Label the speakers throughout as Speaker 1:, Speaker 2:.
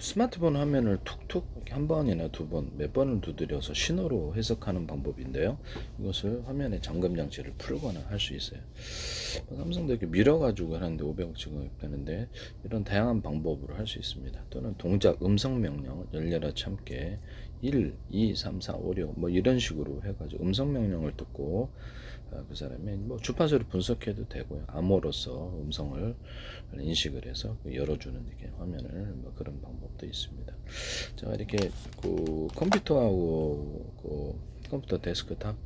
Speaker 1: 스마트폰 화면을 툭툭 한 번이나 두 번, 몇 번을 두드려서 신호로 해석하는 방법인데요. 이것을 화면에 잠금 장치를 풀거나 할 수 있어요. 뭐 삼성도 이렇게 밀어가지고 하는데 500억 지급되는데 이런 다양한 방법으로 할 수 있습니다. 또는 동작 음성 명령 열려라 참게 1, 2, 3, 4, 5, 6 뭐 이런 식으로 해가지고 음성 명령을 듣고 어, 그 사람이 뭐 주파수를 분석해도 되고요. 암호로서 음성을 인식을 해서 그 열어주는 이렇게 화면을 뭐 그런 방법도 있습니다. 제가 이렇게 그 컴퓨터하고 그 컴퓨터 데스크탑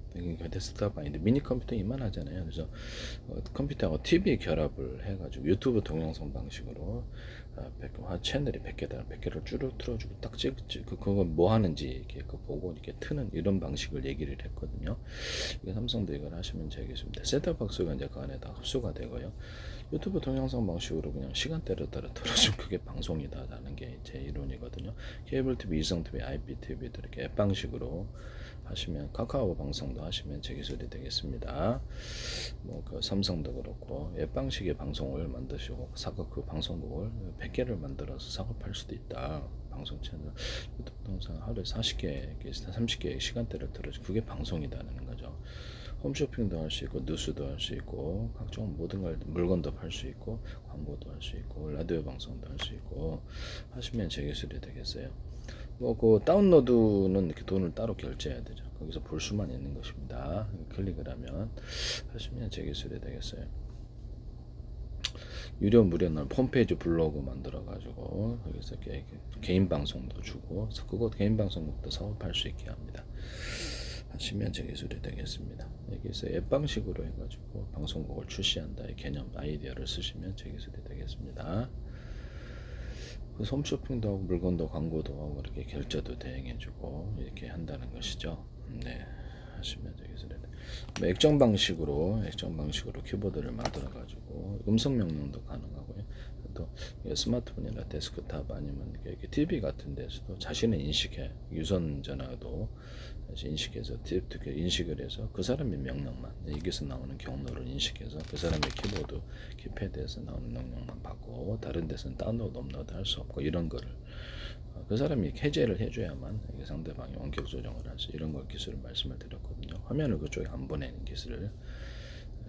Speaker 1: 데스크탑 아닌데 미니 컴퓨터 이만하잖아요. 그래서 어, 컴퓨터하고 TV 결합을 해가지고 유튜브 동영상 방식으로 화 채널이 100개다 100개를 쭉 틀어주고 딱 찍, 찍 그, 그거 뭐 하는지 이렇게 그 보고 이렇게 트는 이런 방식을 얘기를 했거든요. 이게 삼성도 이걸 하시면 되겠습니다. 셋톱박스가 이제 그 안에 다 흡수가 되고요. 유튜브 동영상 방식으로 그냥 시간대를 따라 틀어주면 그게 방송이다라는 게 제 이론이거든요. 케이블 TV, 이성 TV, IPTV도 이렇게 앱 방식으로 하시면 카카오 방송도 하시면 제 기술이 되겠습니다. 뭐 그 삼성도 그렇고 앱 방식의 방송을 만드시고 사고 그 방송국을 100개를 만들어서 작업할 수도 있다. 방송 채널 동영상 하루에 40개, 30개 시간대를 틀어주 그게 방송이다라는 거죠. 홈쇼핑도 할 수 있고 뉴스도 할 수 있고 각종 모든 걸 물건도 팔 수 있고 광고도 할 수 있고 라디오 방송도 할 수 있고 하시면 제 기술이 되겠어요. 뭐 그 다운로드는 이렇게 돈을 따로 결제해야 되죠. 거기서 볼 수만 있는 것입니다. 클릭을 하면 하시면 제 기술이 되겠어요. 유료 무료는 홈페이지 블로그 만들어 가지고 거기서 이렇게 개인 방송도 주고 그거 개인 방송국도 사업할 수 있게 합니다. 하시면 제 기술이 되겠습니다. 여기서 앱 방식으로 해가지고 방송국을 출시한다 의 개념 아이디어를 쓰시면 제 기술이 되겠습니다. 그 홈쇼핑도 하고 물건도 광고도 하고 이렇게 결제도 대행해주고 이렇게 한다는 것이죠. 네, 하시면 돼. 뭐 액정 방식으로 액정 방식으로 키보드를 만들어 가지고 음성 명령도 가능하고요. 또 스마트폰이나 데스크탑 아니면 이렇게 TV 같은 데서도 자신의 인식해 유선 전화도 다시 인식해서 어떻게 인식을 해서 그 사람의 명령만 여기서 나오는 경로를 인식해서 그 사람의 키보드 키패드에서 나오는 명령만 받고 다른 데서는 다운로드 업로드 할 수 없고 이런 거를 어, 그 사람이 해제를 해줘야만 상대방이 원격 조정을 할 수 이런 걸 기술을 말씀을 드렸거든요. 화면을 그쪽에 안 보내는 기술을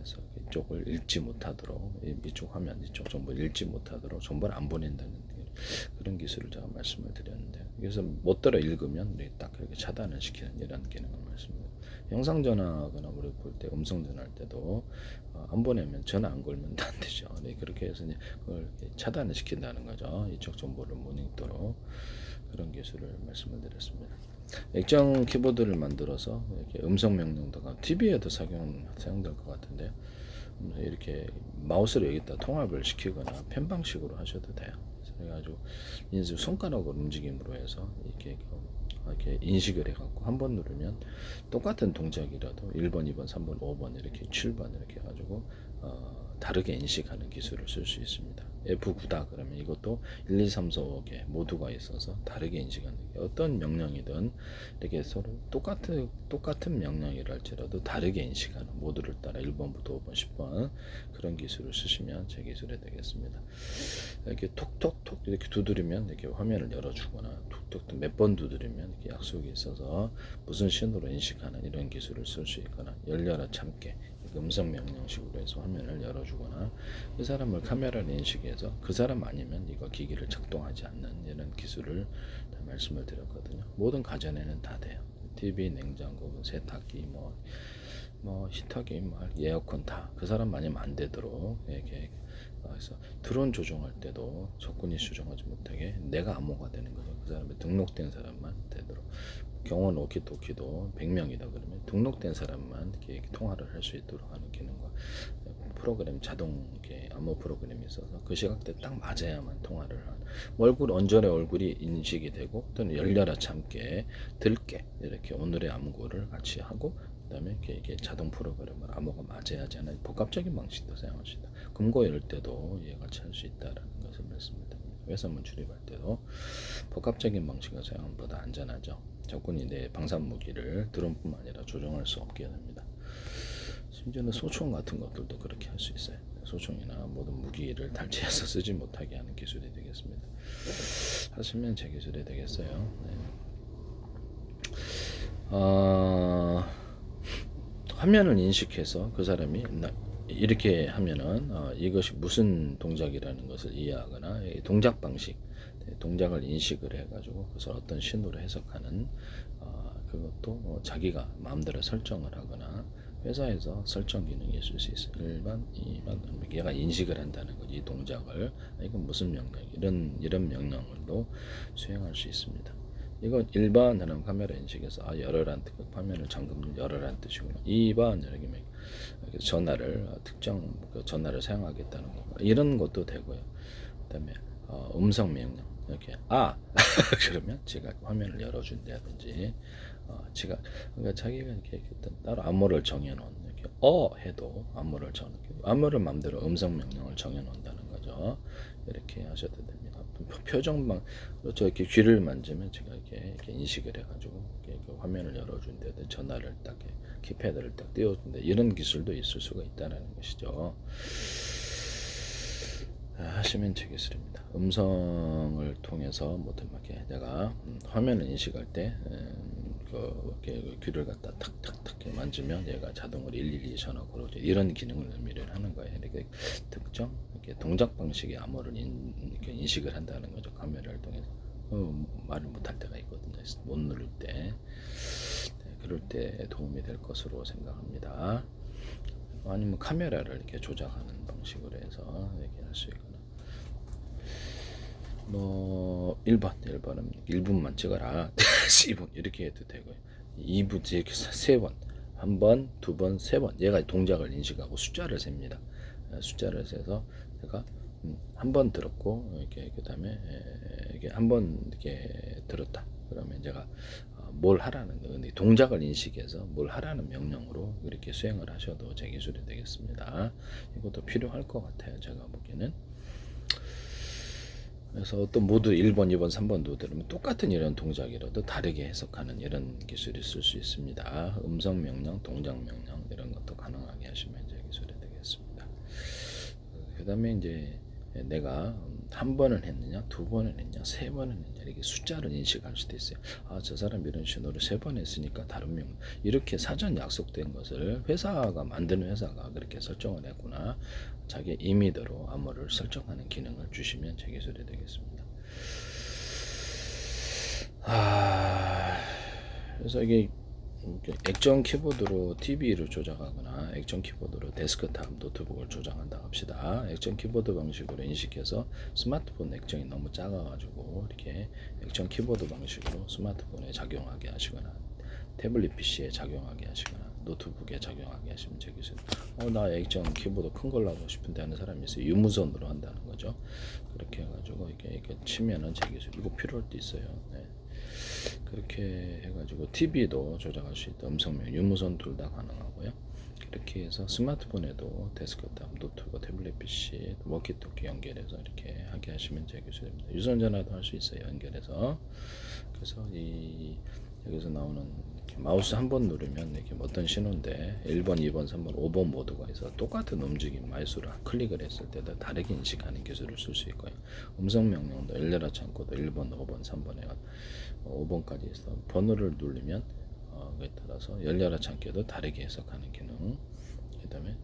Speaker 1: 그래서 이쪽을 읽지 못하도록 이- 이쪽 화면 이쪽 정보 읽지 못하도록 정보를 안 보낸다는 그런 기술을 제가 말씀을 드렸는데 그래서 못 들어 읽으면 딱 그렇게 차단을 시키는 이런 기능을 말씀드립니다. 영상 전화하거나 우리 볼 때 음성 전화할 때도 어, 안 보내면 전화 안 걸면 안 되죠. 네, 그렇게 해서 그걸 이렇게 차단을 시킨다는 거죠. 이쪽 정보를 못 읽도록 그런 기술을 말씀을 드렸습니다. 액정 키보드를 만들어서 이렇게 음성 명령도 가 TV에도 사용 사용될 것 같은데요. 이렇게 마우스를 여기다 통합을 시키거나 펜 방식으로 하셔도 돼요. 그래가지고 인수 손가락으로 움직임으로 해서 이렇게 이렇게 인식을 해갖고 한 번 누르면 똑같은 동작이라도 1번, 2번, 3번, 5번 이렇게 7번 이렇게 해가지고 어, 다르게 인식하는 기술을 쓸 수 있습니다. F9다 그러면 이것도 1, 2, 3, 4, 5개 모두가 있어서 다르게 인식하는 게 어떤 명령이든 이렇게 서로 똑같은 똑같은 명령이랄지라도 다르게 인식하는 모두를 따라 1번부터 5번, 10번 그런 기술을 쓰시면 제 기술이 되겠습니다. 이렇게 톡톡톡 이렇게 두드리면 이렇게 화면을 열어주거나 톡톡 몇번 두드리면 이렇게 약속이 있어서 무슨 신호로 인식하는 이런 기술을 쓸 수 있거나 열려라 참게 음성 명령식으로 해서 화면을 열어주거나 그 사람을 카메라로 인식해서 그 사람 아니면 이거 기기를 작동하지 않는 이런 기술을 다 말씀을 드렸거든요. 모든 가전에는 다 돼요. TV, 냉장고, 세탁기, 뭐, 뭐 히터기, 뭐 에어컨 다 그 사람 아니면 안 되도록 이렇게 그래서 드론 조종할 때도 적군이 조종하지 못하게 내가 암호가 되는 거죠. 그 사람이 등록된 사람만 되도록 경원 오키토키도 100명이다 그러면 등록된 사람만 이렇게 통화를 할 수 있도록 하는 기능과 프로그램 자동 이렇게 암호 프로그램이 있어서 그 시각대 딱 맞아야만 통화를 하는 얼굴 언저의 얼굴이 인식이 되고 또는 열려라 참게 들게 이렇게 오늘의 암구를 같이 하고 그다음에 이렇게 자동 프로그램을 암호가 맞아야지 하는 복합적인 방식도 있다. 금고 열 때도 같이 할수 있다라는 것을 말씀드립니다. 외선문 출입할 때도 복합적인 방식을 사용하는 보다 안전하죠. 적군이 내 방산 무기를 드론뿐만 아니라 조종할 수 없게 됩니다. 심지어는 소총 같은 것들도 그렇게 할 수 있어요. 소총이나 모든 무기를 탈취해서 쓰지 못하게 하는 기술이 되겠습니다. 하시면 제 기술이 되겠어요. 네. 어, 화면을 인식해서 그 사람이 나- 이렇게 하면은 어, 이것이 무슨 동작이라는 것을 이해하거나 이 동작 방식, 네, 동작을 인식을 해가지고 그것을 어떤 신호로 해석하는 어, 그것도 어, 자기가 마음대로 설정을 하거나 회사에서 설정 기능이 있을 수 있어요. 1번, 2번, 얘가 인식을 한다는 거지, 이 동작을. 아, 이건 무슨 명령, 이런, 이런 명령을도 수행할 수 있습니다. 1번 하는 카메라 인식에서 아, 열어란 뜻, 그 화면을 잠금 열어란 뜻이구나. 2번 이렇게 전화를 어, 특정 그 전화를 사용하겠다는 거. 이런 것도 되고요. 그다음에 어, 음성 명령 이렇게 아 그러면 제가 화면을 열어준다든지 어, 제가 그러니까 자기가 이렇게 따로 암호를 정해놓은 이렇게 어 해도 암호를 정해 암호를 마음대로 음성 명령을 정해놓는다는 거죠. 이렇게 하셔도 됩니다. 표- 표정만 저 이렇게 귀를 만지면 제가 이렇게, 이렇게 인식을 해가지고 이렇게 그 화면을 열어준다든지 전화를 딱 키패드를 딱 띄워준다 이런 기술도 있을 수가 있다는 것이죠. 아, 하시면 제 기술입니다. 음성을 통해서 이렇게 내가 음, 화면을 인식할 때 음, 그, 이렇게 그 귀를 갖다 탁탁탁 만지면 얘가 자동으로 112 전화 걸어줘 이런 기능을 의미를 하는 거예요. 이렇게 특정 이렇게 동작 방식의 암호를 인, 인식을 한다는 거죠. 카메라를 통해서 어, 말을 못할 때가 있거든요. 못 누를 때 네, 그럴 때 도움이 될 것으로 생각합니다. 아니면 카메라를 이렇게 조작하는 방식으로 해서 이렇게 할수 있거나. 뭐 1번 1번은 1분만 찍어라. 2분 이렇게 해도 되고요. 2분 이렇게 세번 한 번, 두 번, 세 번. 얘가 동작을 인식하고 숫자를 셉니다. 에, 숫자를 세서 제가 한 번 들었고 이렇게 그다음에 에, 이게 한 번 이렇게 들었다. 그러면 제가 어, 뭘 하라는 거 근데 동작을 인식해서 뭘 하라는 명령으로 이렇게 수행을 하셔도 제 기술이 되겠습니다 이것도 필요할 것 같아요 제가 보기에는 그래서 또 모두 1번, 2번, 3번도 들으면 똑같은 이런 동작이라도 다르게 해석하는 이런 기술이 쓸 수 있습니다. 음성 명령, 동작 명령 이런 것도 가능하게 하시면 이제 기술이 되겠습니다. 그다음에 이제 내가 한 번은 했느냐, 두 번은 했냐, 세 번은 했냐 이렇게 숫자를 인식할 수도 있어요. 아, 저 사람 이런 신호를 세 번 했으니까 다른 명 이렇게 사전 약속된 것을 회사가 만드는 회사가 그렇게 설정을 했구나. 자기 임의대로 암호를 설정하는 기능을 주시면 제 기술이 되겠습니다. 아, 그래서 이게 액정 키보드로 TV를 조작하거나 액정 키보드로 데스크탑 노트북을 조작한다 합시다. 액정 키보드 방식으로 인식해서 스마트폰 액정이 너무 작아가지고 이렇게 액정 키보드 방식으로 스마트폰에 작용하게 하시거나 태블릿 PC에 작용하게 하시거나 노트북에 작용하게 하시면 되겠어요. 어, 나 액정 키보드 큰 걸로 하고 싶은데 하는 사람이 있어요. 유무선으로 한다는 거죠. 그렇게 해가지고 이렇게, 이렇게 치면은 제 기술 이거 필요할 때 있어요. 네. 그렇게 해가지고 TV도 조작할 수 있다. 음성명, 유무선 둘 다 가능하고요. 이렇게 해서 스마트폰에도 데스크탑, 노트북, 태블릿 PC, 워키토키 연결해서 이렇게 하게 하시면 제 기술입니다. 유선 전화도 할 수 있어요. 연결해서. 그래서 이 여기서 나오는 마우스 한 번 누르면 이렇게 어떤 신호인데 1번, 2번, 3번, 5번 모두가 있어 똑같은 움직임 마우스로 클릭을 했을 때도 다르게 인식하는 기술을 쓸 수 있고요. 음성 명령도 열려라 창고도 1번, 5번, 3번에 5번까지 있어 번호를 누르면 어, 그에 따라서 열려라 창고도 다르게 해석하는 기능. 그 다음에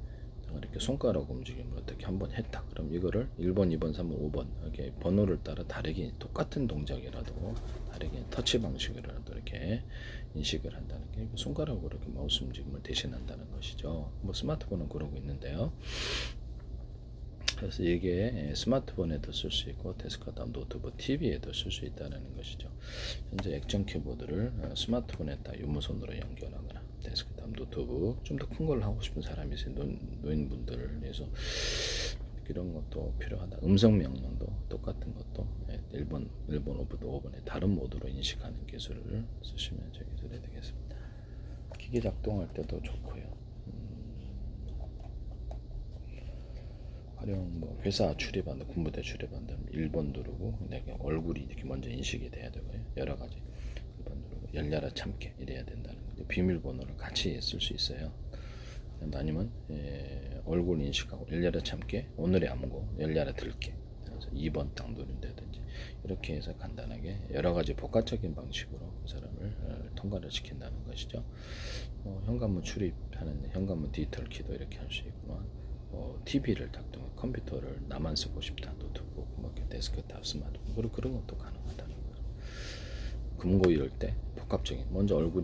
Speaker 1: 이렇게 손가락 움직임을 어떻게 한 번 했다. 그럼 이거를 1번, 2번, 3번, 5번 이렇게 번호를 따라 다르게 똑같은 동작이라도 다르게 터치 방식으로라도 이렇게 인식을 한다는 게 손가락으로 이렇게 마우스 움직임을 대신한다는 것이죠. 뭐 스마트폰은 그러고 있는데요. 그래서 이게 스마트폰에도 쓸 수 있고 데스크탑, 노트북, TV에도 쓸 수 있다는 것이죠. 현재 액정 키보드를 어, 스마트폰에다 유무선으로 연결하거나 데스크탑, 노트북 좀 더 큰 걸 하고 싶은 사람이 있어요. 노, 노인분들을 위해서 이런 것도 필요하다. 음성 명령도 똑같은 것도 1번, 1번, 5번, 5번에 다른 모드로 인식하는 기술을 쓰시면 제 기술이 되겠습니다. 기계 작동할 때도 좋고요. 활용 뭐 회사 출입한다 군부대 출입한다 1번 누르고 내가 얼굴이 이렇게 먼저 인식이 돼야 되고요 여러 가지 1번 누르고 열려라 참게 이래야 된다는 거죠 비밀번호를 같이 쓸 수 있어요 아니면 예, 얼굴 인식하고 열려라 참게 오늘의 암고 열려라 들게 그래서 2번 딱 누른다든지 이렇게 해서 간단하게 여러 가지 복합적인 방식으로 그 사람을 어, 통과를 시킨다는 것이죠. 어, 현관문 출입하는 현관문 디지털 키도 이렇게 할 수 있구만. 어, TV를 작동해 컴퓨터를 나만 쓰고 싶다 노트북 뭐 데스크탑 스마트폰 그런 그런 것도 가능하다는 거죠. 금고 이럴 때 복합적인 먼저 얼굴이